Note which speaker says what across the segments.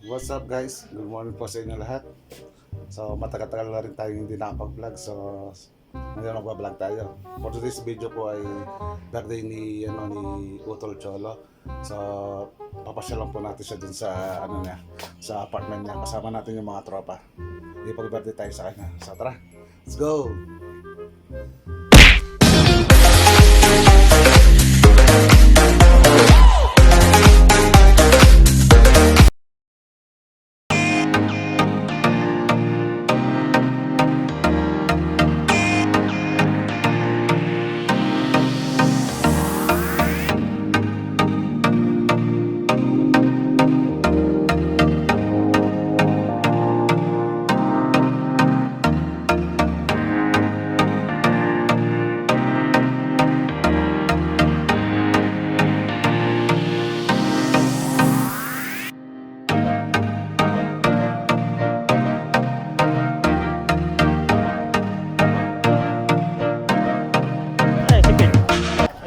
Speaker 1: What's up guys? Good morning po sa inyo lahat. So matagal-tagal na rin tayo hindi nakapag-vlog so ngayon magbablog tayo. For today's video po ay birthday ni ano ni Utol Cholo. So papasyal lang po natin siya dun sa ano niya, sa apartment niya. Kasama natin yung mga tropa. Ipag-birthday tayo sa kanya. So tara, let's go!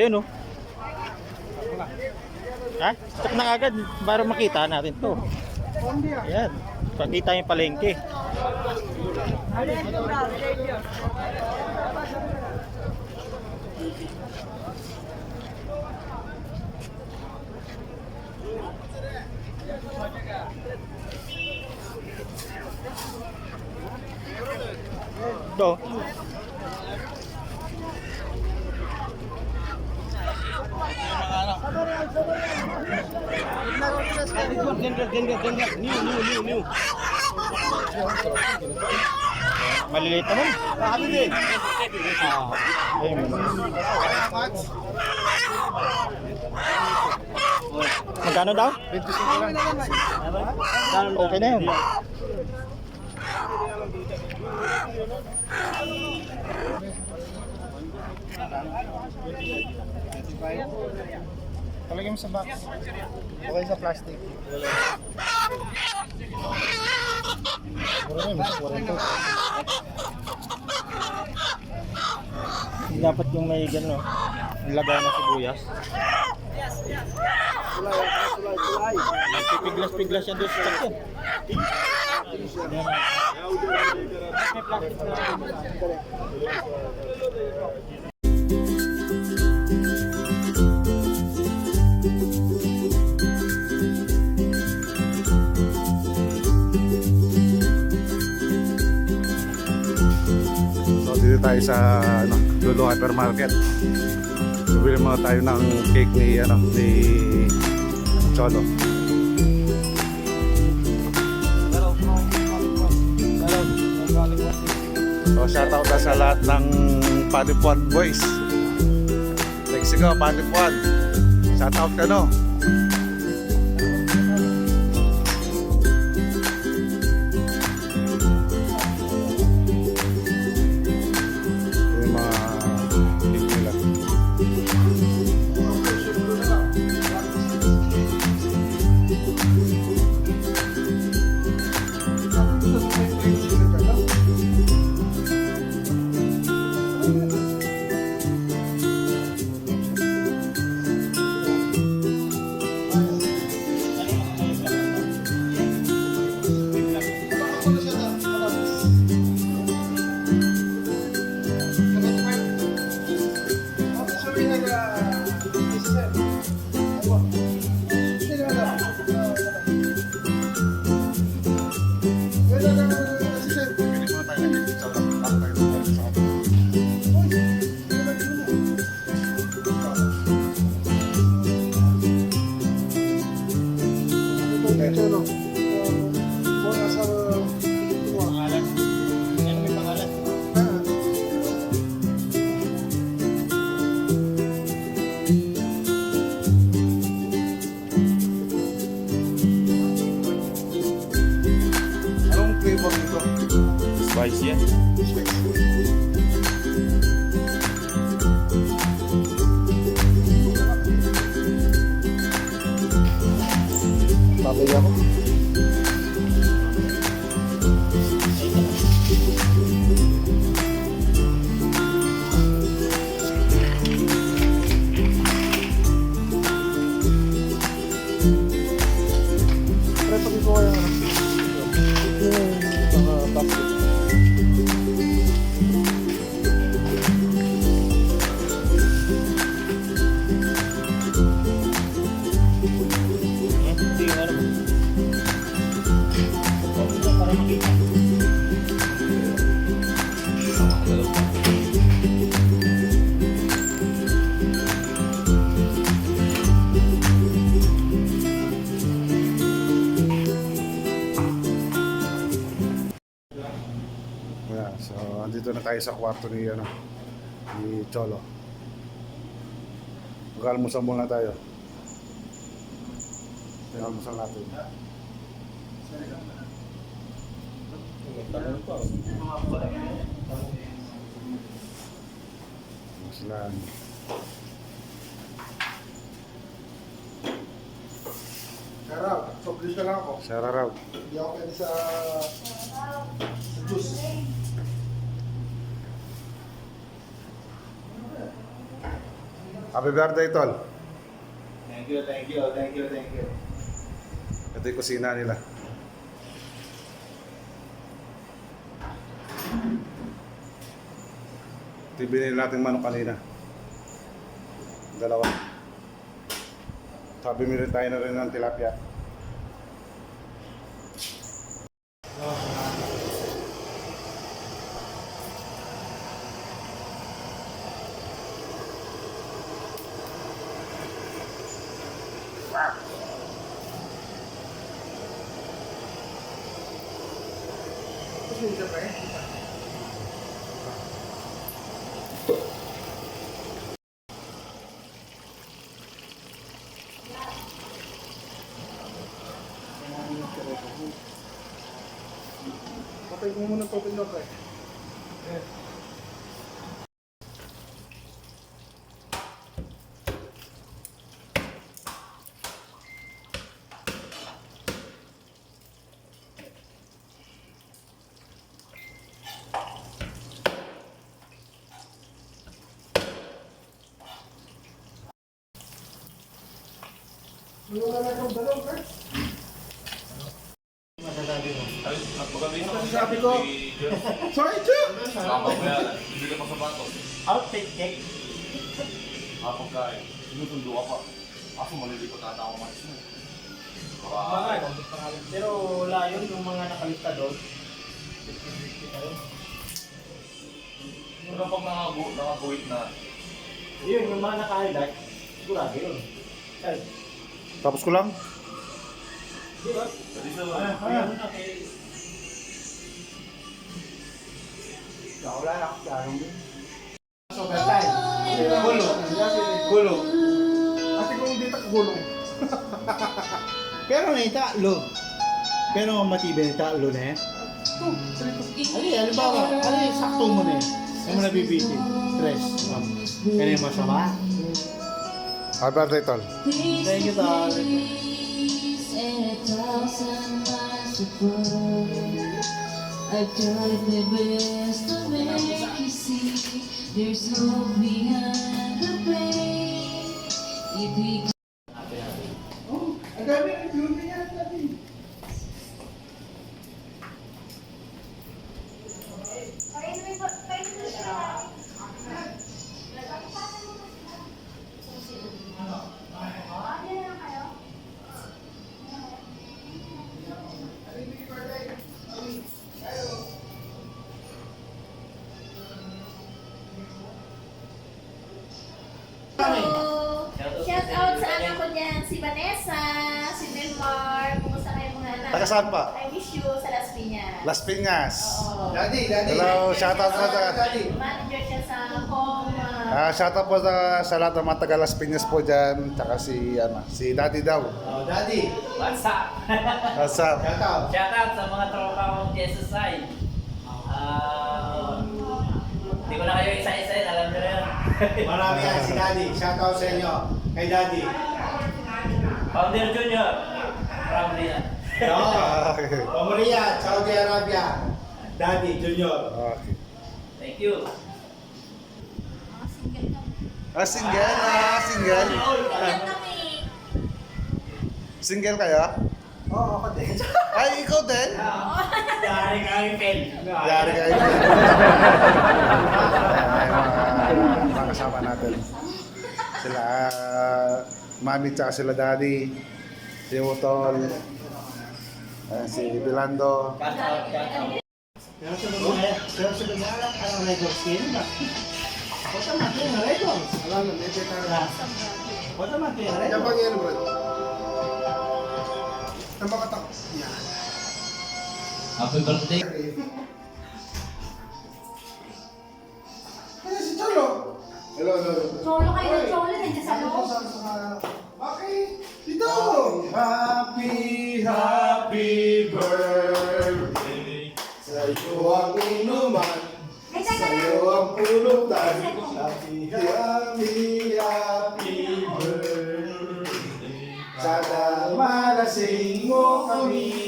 Speaker 2: Ayun oh. Ha? Stop na agad para makita natin to. Ayan. Pakita yung palengke. Ito. Maliliit naman. Ah, ayun. Magkano daw? 25 lang. Okay na yun.
Speaker 3: Talagay mo sa box. Okay sa plastic. Mura na mas 40.
Speaker 2: Dapat yung may gano, lagay na sibuyas. Pipiglas-piglas yan doon sa sakyan.
Speaker 1: So dito tayo sa ano, Lulu Hypermarket. Bibili muna tayo ng cake ni ano ni Cholo. So shoutout na sa lahat ng Panipuan boys. Go Panipuan. Shoutout ka no.
Speaker 2: Thank you. бувайте.
Speaker 1: Yeah, so andito na tayo sa kwarto ni ano ni Cholo. Mag-almusal muna tayo. Mag-almusal natin. Maslan.
Speaker 3: Sarap, sobrang lang ako.
Speaker 1: Sarah raw.
Speaker 3: Hindi ako pwede sa... sa juice.
Speaker 1: Happy birthday, Tol.
Speaker 4: Thank you, thank you, thank you, thank you.
Speaker 1: Ito yung kusina nila. Ito yung binili nating manok kanina. Dalawa. Sabi rin tayo na rin ng tilapia.
Speaker 3: Patay mo muna tubig na pre. Wala na kang balong, pre. Sabi ko, sorry, Chu!
Speaker 2: Outfit check.
Speaker 4: Ah, pagkain. Sinusundo ka pa. Ako malilipat ata ako mais mo.
Speaker 2: Pero wala yun yung mga nakalista doon.
Speaker 4: Yung kapag nakagu nakaguhit na,
Speaker 2: Yun, yung mga naka-highlight, sigurado yun. Ay,
Speaker 1: Tapos ko lang.
Speaker 3: Gulong. Gulong. Kasi kung hindi tak gulong.
Speaker 5: Pero may talo. Pero matibay na talo na eh. Ali, halimbawa, ali, sakto mo na eh. Hindi mo nabibitin. Stress. Um, Kaya yung masama.
Speaker 1: Happy birthday, Tol.
Speaker 5: Thank you, Tal.
Speaker 6: and a thousand miles apart. I tried my best to make you see there's hope behind the pain. If we
Speaker 3: Ang dami, ang dami.
Speaker 7: Si Vanessa, si Melmar, kumusta kayo mga anak?
Speaker 1: Taga saan pa?
Speaker 7: I wish you sa Las Piñas.
Speaker 1: Las Piñas.
Speaker 7: Oo.
Speaker 3: Daddy, daddy.
Speaker 1: Hello, shoutout po sa...
Speaker 3: Daddy.
Speaker 7: Manager siya sa home. uh,
Speaker 1: Ah, shoutout po sa, sa lahat ng mga taga Las Piñas po dyan. Tsaka si, ano, si Daddy daw.
Speaker 3: Oh, daddy.
Speaker 8: What's up?
Speaker 1: What's up?
Speaker 3: Shout out.
Speaker 8: Shout out sa mga tropa kong SSI. Ah, Hindi ko na kayo isa-isa, alam nyo na yan.
Speaker 3: Marami yan si daddy. Shout out sa inyo. Kay daddy.
Speaker 8: Founder Junior. From Rian.
Speaker 3: No.
Speaker 1: Okay.
Speaker 3: Pamaria, Saudi Arabia. Daddy, Junior.
Speaker 1: Okay.
Speaker 8: Thank you.
Speaker 1: Ah, single? Ah, single?
Speaker 7: Kami.
Speaker 1: Single kayo?
Speaker 5: Oo, ako din.
Speaker 1: Ay, ikaw din?
Speaker 8: Yari ka yung pen.
Speaker 1: Yari kayo. Ayan, ay, mga, mga kasama natin. Sila, ah, mami tsaka sila daddy. Si Utol. Ayan, si Bilando.
Speaker 5: Pero sa mga, pero sa mga alam, anong Red skin ba? Huwag ka mati ng Red Horse. Alam mo, medyo. Huwag ka mati ng Red Horse.
Speaker 3: yan, bro. Ang. Yan.
Speaker 8: Happy birthday.
Speaker 7: Sa'yo ang inuman, sa'yo ang
Speaker 3: pulutan. Happy, happy, happy birthday. Sana malasing mo kami.